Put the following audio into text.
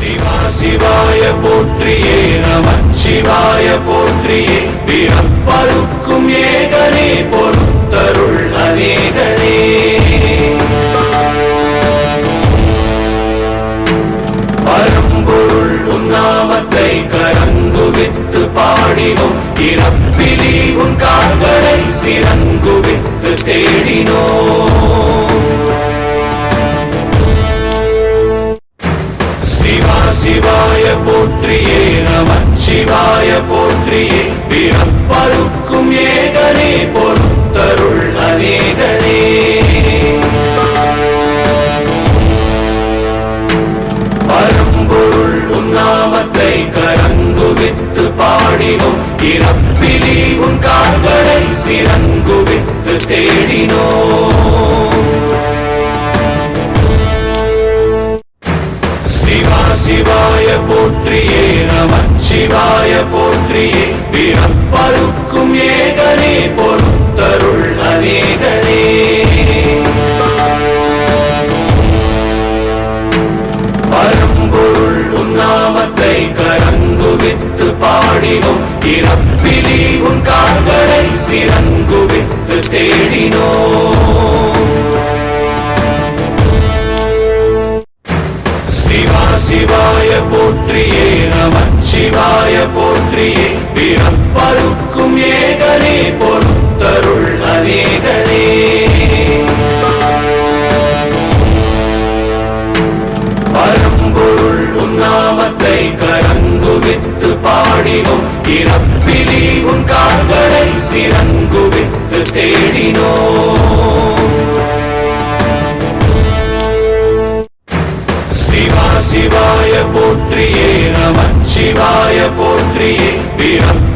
சிவா சிவாய போற்றியே நமன் சிவாய போற்றியே. பிறப்பருக்கும் ஏகனே பொறுத்தருள் அநேகனே. பரம்பொருள் உன்னாமத்தை கரங்குவித்து பாடினோம். இறப்பிலி உன் கால்களை சிறங்குவித்து பருக்கும் ஏகனே பொறுத்தருள் அநேகனே பரம்பொருள் உன்னாமத்தை கரங்குவித்து பாடினோம். இறப்பிலி உன் கால்களை சிறங்குவித்து தேடினோம். சிவா சிவாய போற்றியே நமச்சிவாய போற்றியே உன்னாமத்தை கரங்குவித்து பாடினோம். இறப்பிலே உன் கால்களை சிறங்குவித்து தேடினோம். சிவா சிவாய போற்றியே நமன் சிவாய போற்றியே. பிறப்பருக்கும் ஏகனே பொறுத்தருள் அநேகனே. பரம்பொருள் உன்னாமத்தை கரங்குவித்து பாடினோம். இறப்பிலே உன் கால்களை சிறங்குவித்து தேடினோம். சிவா சிவாய போற்றியே நமச்சிவாய போற்றியே பிறப்பு